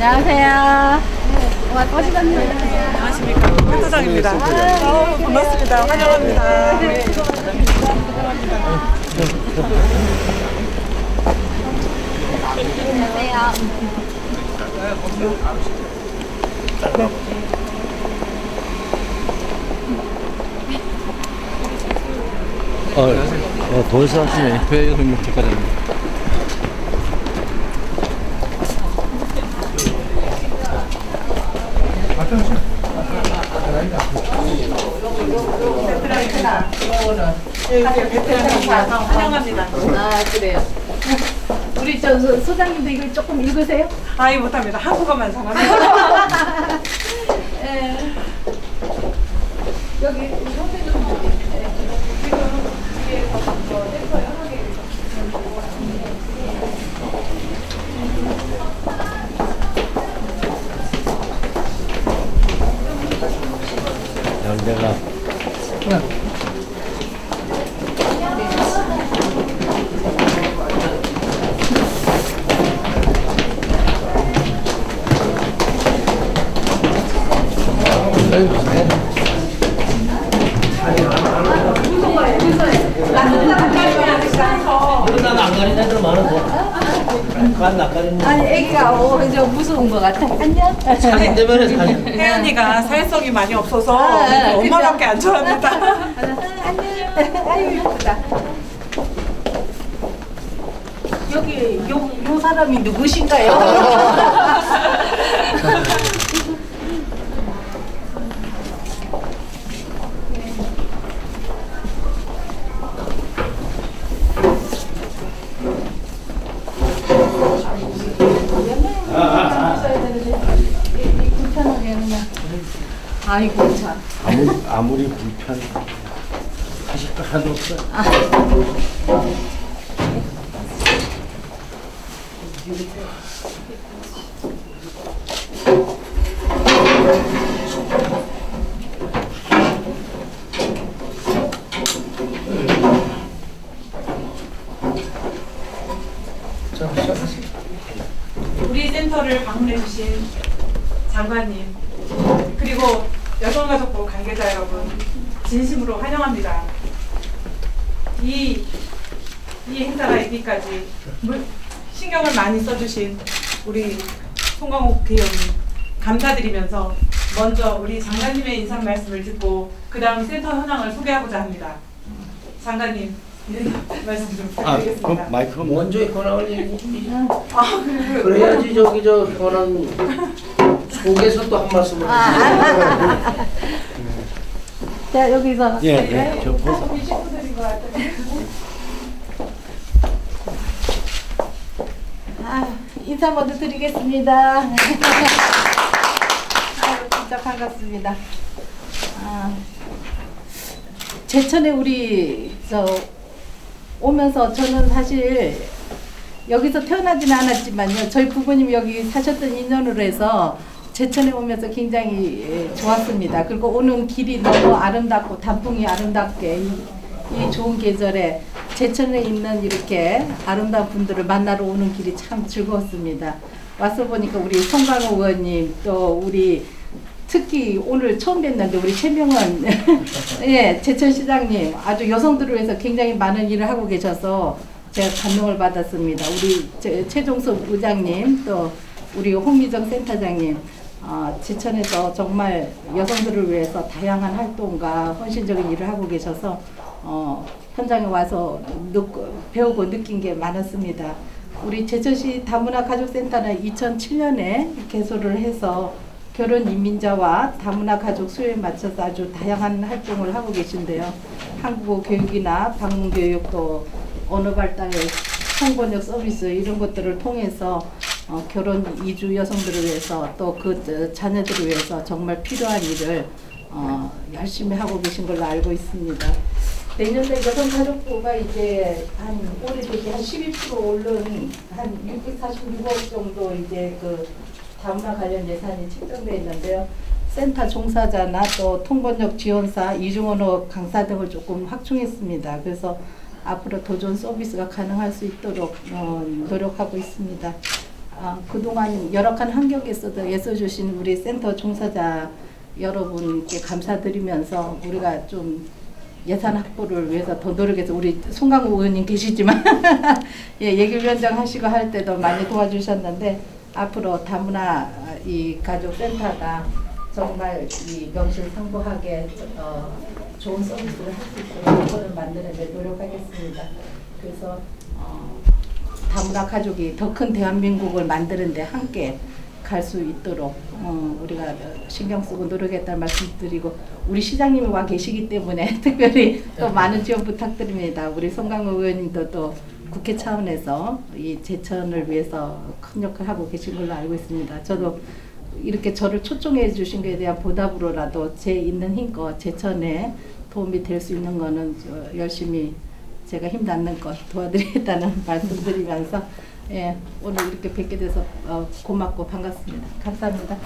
안녕하세요. 안녕하십니까. 센터장입니다. 어, 반갑습니다. 환영합니다. 안녕하세요. 어, 어 돌사시네. 회 이름 작가입니다. 네, 베테랑입니다. 아 그래요. 소장님도 이걸 조금 읽으세요? 아이 못합니다. 한국어만 잘합니다. 예. 여기 선생님 좀 지금 뒤에서 저래퍼 여러 개 열대가 나는 안 가린 애들 많은데. 아니 애기가 어 이제 무서운 것 같아. 안녕. 사진 때문에 사진. 혜연이가 사회성이 많이 없어서 아, 아, 엄마밖에 안 좋아합니다. 안녕. 아유 예쁘다. 여기 요, 요 사람이 누구신가요? 불편하게 그냥. 아이고 참. 아무리, 아무리 불편. 하실 거 하나도 없어. 우리 센터를 방문해 주신 장관님 그리고 여성가족부 관계자 여러분 진심으로 환영합니다. 이, 이 행사가 있기까지 물- 신경을 많이 써주신 우리 송강욱 대원님 감사드리면서 먼저 우리 장관님의 인사 말씀을 듣고 그 다음 센터 현황을 소개하고자 합니다. 장관님 네, 말씀 좀 아, 부탁드리겠습니다. 그럼 마이크가 뭐? 먼저 권한을 얘기해. 아, 그래. 그래야지 저기 저 권한 속에서 또 한 말씀을 자 여기서 예, 예. 저 보세요. 같아요. 아, 인사 먼저 드리겠습니다. 아유, 진짜 반갑습니다. 아, 제천에 우리 저 오면서 저는 사실 여기서 태어나지는 않았지만요. 저희 부모님 여기 사셨던 인연으로 해서 제천에 오면서 굉장히 예, 좋았습니다. 그리고 오는 길이 너무 아름답고 단풍이 아름답게 이, 이 좋은 계절에 제천에 있는 이렇게 아름다운 분들을 만나러 오는 길이 참 즐거웠습니다. 와서 보니까 우리 송강호 의원님 또 우리 특히 오늘 처음 뵀는데 우리 최명원 예 제천 시장님 아주 여성들을 위해서 굉장히 많은 일을 하고 계셔서 제가 감동을 받았습니다. 우리 제- 최종석 의장님 또 우리 홍미정 센터장님 어, 제천에서 정말 여성들을 위해서 다양한 활동과 헌신적인 일을 하고 계셔서 어, 현장에 와서 느끼, 배우고 느낀 게 많았습니다. 우리 제천시 다문화 가족센터는 2007년에 개소를 해서 결혼 이민자와 다문화 가족 수요에 맞춰서 아주 다양한 활동을 하고 계신데요. 한국어 교육이나 방문 교육 또 언어 발달의 통번역 서비스 이런 것들을 통해서 어, 결혼 이주 여성들을 위해서 또 그 자녀들을 위해서 정말 필요한 일을 어, 열심히 하고 계신 걸로 알고 있습니다. 내년에 여성 가족부가 이제 한 올해 되게 한 12% 오른 한 646억 정도 이제 그 다문화 관련 예산이 책정되어 있는데요. 센터 종사자나 또 통번역 지원사, 이중언어 강사 등을 조금 확충했습니다. 그래서 앞으로 도전 서비스가 가능할 수 있도록 어, 노력하고 있습니다. 아, 그동안 열악한 환경에서도 애써주신 우리 센터 종사자 여러분께 감사드리면서 우리가 좀 예산 확보를 위해서 더 노력해서 우리 송강호 의원님 계시지만 예, 예결위원장 하시고 할 때도 많이 도와주셨는데 앞으로 다문화 이 가족 센터가 정말 이 명실상부하게 어, 좋은 서비스를 할 수 있도록 그거를 만드는 데 노력하겠습니다. 그래서 어, 다문화 가족이 더 큰 대한민국을 만드는데 함께 갈 수 있도록 어, 우리가 신경 쓰고 노력했다는 말씀드리고 우리 시장님이 와 계시기 때문에 특별히 또 많은 지원 부탁드립니다. 우리 송강호 의원님도 또 국회 차원에서 이 제천을 위해서 큰 역할 하고 계신 걸로 알고 있습니다. 저도 이렇게 저를 초청해 주신 것에 대한 보답으로라도 제 있는 힘껏 제천에 도움이 될 수 있는 거는 저 열심히 제가 힘 닿는 것 도와드리겠다는 말씀드리면서 예, 오늘 이렇게 뵙게 돼서 어, 고맙고 반갑습니다. 감사합니다.